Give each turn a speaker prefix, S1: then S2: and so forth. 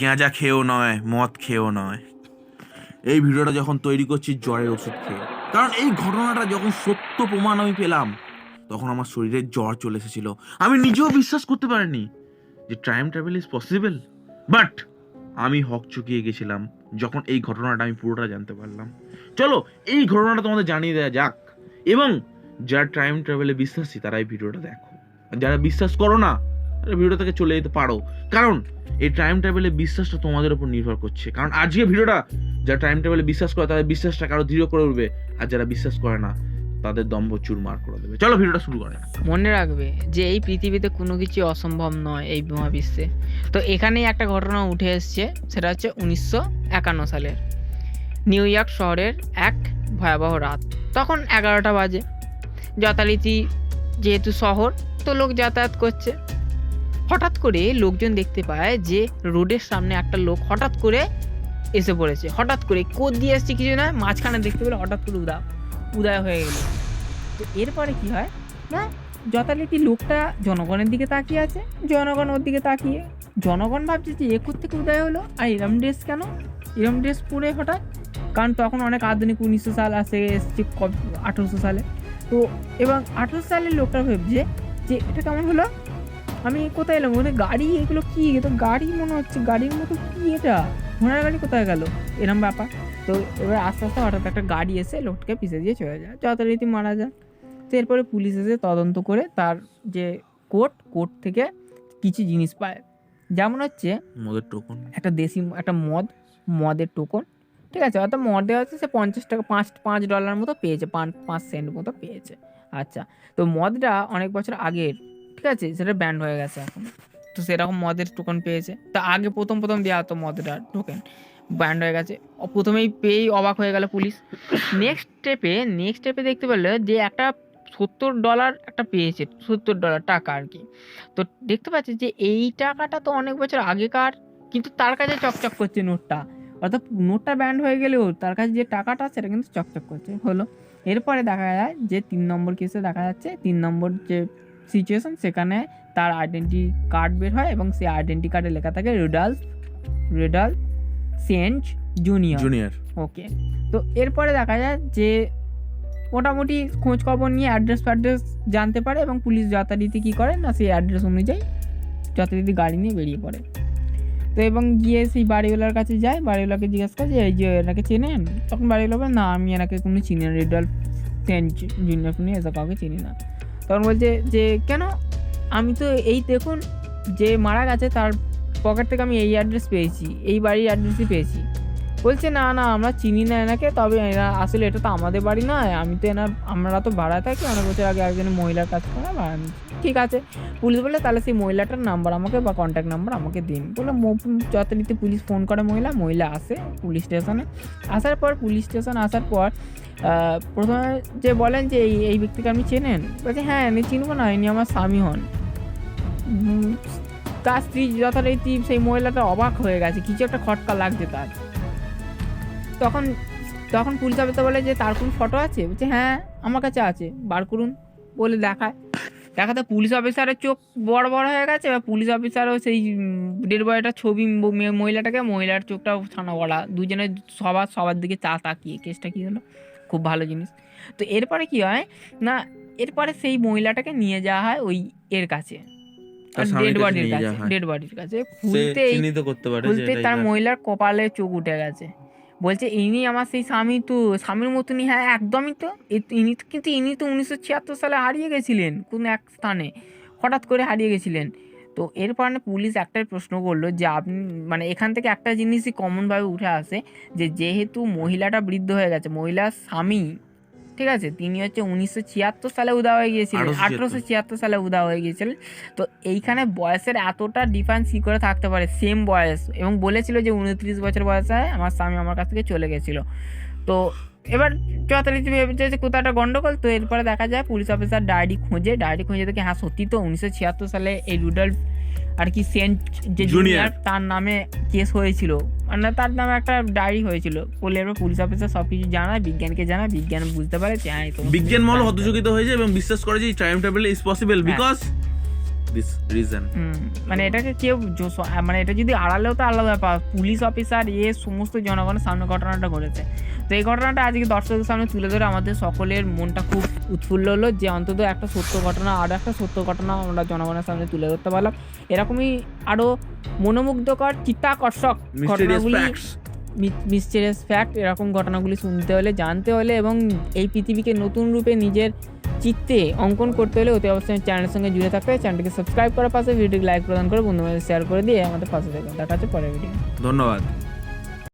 S1: গাঁজা খেয়েও নয়, মদ খেয়েও নয়। এই ভিডিওটা যখন তৈরি করছি, জ্বরের ওষুধ খেয়ে। কারণ এই ঘটনাটা যখন সত্য প্রমাণ আমি পেলাম, তখন আমার শরীরে জ্বর চলে এসেছিল। আমি নিজেও বিশ্বাস করতে পারিনি যে time travel is possible but আমি হক চুকিয়ে গেছিলাম যখন এই ঘটনাটা আমি পুরোটা জানতে পারলাম। চলো, এই ঘটনাটা তোমাদের জানিয়ে দেওয়া যাক। এবং যারা টাইম ট্রাভেলে বিশ্বাসী, তারা এই ভিডিওটা দেখো। যারা বিশ্বাস করো না ভিডিও থেকে চলে যেতে পারো। কারণ এই টাইম ট্রাভেলে বিশ্বাসটা তোমাদের উপর নির্ভর করছে। কারণ আজকে ভিডিওটা যারা টাইম ট্রাভেলে বিশ্বাস করে, তাদের বিশ্বাসটা কারও দৃঢ় করে উঠবে। আর যারা বিশ্বাস করে না, তাদের দম্ভ চুরমার করে দেবে। চলো ভিডিওটা শুরু করে।
S2: মনে রাখবে যে এই পৃথিবীতে কোনো কিছু অসম্ভব নয় এই মহাবিশ্বে। তো এখানেই একটা ঘটনা উঠে এসছে, সেটা হচ্ছে উনিশশো একান্ন সালের নিউ ইয়র্ক শহরের এক ভয়াবহ রাত। তখন এগারোটা বাজে। যথারীতি যেহেতু শহর, তো লোক যাতায়াত করছে। হঠাৎ করে লোকজন দেখতে পায় যে রোডের সামনে একটা লোক হঠাৎ করে এসে পড়েছে। হঠাৎ করে কোদ দিয়ে এসছে কিছু না মাঝখানে দেখতে পেলে হঠাৎ করে উদা, উদয় হয়ে গেল। তো এরপরে কি হয়? না, যথারীতি লোকটা জনগণের দিকে তাকিয়ে আছে, জনগণ ওর দিকে তাকিয়ে। জনগণ ভাবছে যে এ থেকে উদয় হলো? আর এরম ড্রেস কেন? এরম ড্রেস পরে হঠাৎ? কারণ তখন অনেক আধুনিক উনিশশো সাল আসে, এসছে আঠেরোশো সালে। তো এবং আঠেরোশো সালের লোকটা ভাবছে যে এটা কেমন হলো? আমি কোথায় এলাম? ওদের গাড়ি এগুলো কি? তো গাড়ি মনে হচ্ছে গাড়ির মতো কি এটা? ঘোড়ার গাড়ি কোথায় গেল? এরম ব্যাপার। তো এবার আস্তে আস্তে হঠাৎ একটা গাড়ি এসে লোকটাকে পিছিয়ে দিয়ে চলে যায়। যথারীতি মারা যায়। তো এরপরে পুলিশ এসে তদন্ত করে তার যে কোর্ট কোর্ট থেকে কিছু জিনিস পায়। যেমন হচ্ছে
S1: মদের টোকন।
S2: একটা দেশি একটা মদ মদের টোকন। ঠিক আছে? অর্থাৎ মদ দেওয়া হচ্ছে সে পঞ্চাশ টাকা পাঁচ পাঁচ ডলার মতো পেয়েছে পাঁচ পাঁচ সেন্ট মতো পেয়েছে। আচ্ছা তো মদটা অনেক বছর আগের ঠিক আছে, সেটা ব্যান্ড হয়ে গেছে এখন। তো সেরকম মদের টোকন পেয়েছে। তা আগে প্রথম প্রথম দেওয়া হতো মদটা টোকেন ব্যান্ড হয়ে গেছে। প্রথমেই পেয়েই অবাক হয়ে গেল পুলিশ। নেক্সট স্টেপে নেক্সট স্টেপে দেখতে পেল যে একটা সত্তর ডলার একটা পেয়েছে, সত্তর ডলার টাকা আর কি। তো দেখতে পাচ্ছি যে এই টাকাটা তো অনেক বছর আগেকার, কিন্তু তার কাছে চকচক করছে নোটটা। অর্থাৎ নোটটা ব্যান্ড হয়ে গেলেও তার কাছে যে টাকাটা সেটা কিন্তু চকচক করছে। হলো, এরপরে দেখা যায় যে তিন নম্বর কেসে দেখা যাচ্ছে, তিন নম্বর যে সিচুয়েশন সেখানে তার আইডেন্টি কার্ড বের হয় এবং সেই আইডেন্টি কার্ডে লেখা থাকে রেডাল্ফ রেডাল সেন্ট জুনিয়র
S1: জুনিয়র
S2: ওকে তো এরপরে দেখা যায় যে মোটামুটি খোঁজ খবর নিয়ে অ্যাড্রেস ফ্যাড্রেস জানতে পারে এবং পুলিশ যথারীতি কী করে না সেই অ্যাড্রেস অনুযায়ী যথারীতি গাড়ি নিয়ে বেরিয়ে পড়ে। তো এবং গিয়ে সেই বাড়িওয়ালার কাছে যায় বাড়িওয়ালাকে জিজ্ঞেস করে যে এই যে এনাকে চেনেন? তখন বাড়িওয়ালা বলে না আমি এনাকে কোনো চিনি না রেডাল সেন্ট জুনিয়র ফুনিয়র এসব কাউকে চিনি না। তখন বলছে যে, কেন? আমি তো এই দেখুন যে মারা গেছে তার পকেট থেকে আমি এই অ্যাড্রেস পেয়েছি, এই বাড়ির অ্যাড্রেসই পেয়েছি। বলছে, না না, আমরা চিনি না এনাকে, তবে এরা আসলে এটা তো আমাদের বাড়ি নয়। আমি তো এনার, আমরা তো ভাড়া থাকি, অনেক বছর আগে একজন মহিলার থেকে ভাড়া ঠিক আছে। পুলিশ বলে তাহলে সেই মহিলাটার নাম্বার আমাকে বা কন্ট্যাক্ট নাম্বার আমাকে দিন। বলে যথারীতি পুলিশ ফোন করে মহিলা মহিলা আসে পুলিশ স্টেশনে আসার পর পুলিশ স্টেশন আসার পর প্রথমে যে বলেন যে, এই এই ব্যক্তিকে আপনি চেনেন? বলছে হ্যাঁ আমি চিনবো না, ইনি আমার স্বামী হন। তার স্ত্রী যথারীতি সেই মহিলাটা অবাক হয়ে গেছে, কিছু একটা খটকা লাগছে তার। তখন তখন পুলিশ অফিসার বলে যে তার কোনো ফটো আছে? বলছে হ্যাঁ আমার কাছে আছে বার করুন। বলে দেখায়। দেখাতে পুলিশ অফিসারের চোখ বড় বড় হয়ে গেছে এবার পুলিশ অফিসারও সেই ডেড বয়টার ছবি মহিলাটাকে মহিলার চোখটাও ছানা বলা দুজনে সবার সবার দিকে চা তাকিয়ে কেসটা কী হলো? খুব ভালো জিনিস। তো এরপরে কি হয়? না এরপরে সেই মহিলাটাকে নিয়ে যাওয়া হয় ওই এর কাছে। ডেড বডির কাছে ডেড বডির কাছে
S1: সে
S2: খুলতে এই
S1: চিহ্নিত করতে পারে যে
S2: বলতে
S1: এটাই
S2: তার
S1: তার-
S2: মহিলার কপালে চোখ উঠে গেছে। বলছে, ইনি আমার সেই স্বামী তো, স্বামীর মতনই হ্যাঁ একদমই তো। ইনি কিন্তু ইনি তো উনিশশো ছিয়াত্তর সালে হারিয়ে গেছিলেন কোন এক স্থানে, হঠাৎ করে হারিয়ে গেছিলেন। তো এর কারণে পুলিশ একটাই প্রশ্ন করল যে, আপনি মানে এখান থেকে একটা জিনিসই কমনভাবে উঠে আসে যে, যেহেতু মহিলাটা বৃদ্ধ হয়ে গেছে, মহিলার স্বামী ঠিক আছে? তিনি হচ্ছে উনিশশো ছিয়াত্তর সালে উদা হয়ে গিয়েছিলেন।
S1: 1876
S2: আঠারোশো ছিয়াত্তর সালে উদা হয়ে গিয়েছিলেন। তো এইখানে বয়সের এতটা ডিফারেন্স কী করে থাকতে পারে? সেম বয়স। এবং বলেছিল যে উনত্রিশ বছর বয়সে আমার স্বামী আমার কাছ থেকে চলে গেছিল। তো এবার যথারীতি ভেবেছে যে কোথাও একটা গন্ডগোল। তো এরপরে দেখা যায় পুলিশ অফিসার ডায়েরি খোঁজে ডায়েরি খুঁজে দেখে হ্যাঁ সত্যি তো উনিশশো ছিয়াত্তর সালে এই রুডাল আর কি সেন্ট যে জুনিয়ার তার নামে কেস হয়েছিল। মানে তার নামে একটা ডায়েরি হয়েছিল। বলে এবার পুলিশ অফিসার সব কিছু জানায় বিজ্ঞানকে জানায় বিজ্ঞান বুঝতে পারে
S1: বিজ্ঞান মহল হতযোগিত হয়েছে এবং বিশ্বাস করে যে time table is possible. Because this reason
S2: মানে এটাকে কেউ মানে এটা যদি আড়ালেও তো আলাদা ব্যাপার। পুলিশ অফিসার এ সমস্ত জনগণের সামনে ঘটনাটা ঘটেছে। তো এই ঘটনাটা আজকে দর্শকদের সামনে তুলে ধরে আমাদের সকলের মনটা খুব উৎফুল্ল হলো যে অন্তত একটা সত্য ঘটনা আরও একটা সত্য ঘটনা আমরা জনগণের সামনে তুলে ধরতে পারলাম। এরকমই আরও মনোমুগ্ধকর চিত্তাকর্ষক ঘটনাগুলি মিস্টেরিয়াস ফ্যাক্ট এরকম ঘটনাগুলি শুনতে হলে জানতে হলে এবং এই পৃথিবীকে নতুন রূপে নিজের চিত্তে অঙ্কন করতে হলে অতি অবশ্যই চ্যানেলের সঙ্গে জুড়ে থাকতে চ্যানেলটিকে সাবস্ক্রাইব করার পাশে ভিডিওটি লাইক প্রদান করে বন্ধুবান্ধব শেয়ার করে দিয়ে আমাদের পাশে থাকবেন। দেখা হচ্ছে পরের ভিডিও
S1: ধন্যবাদ।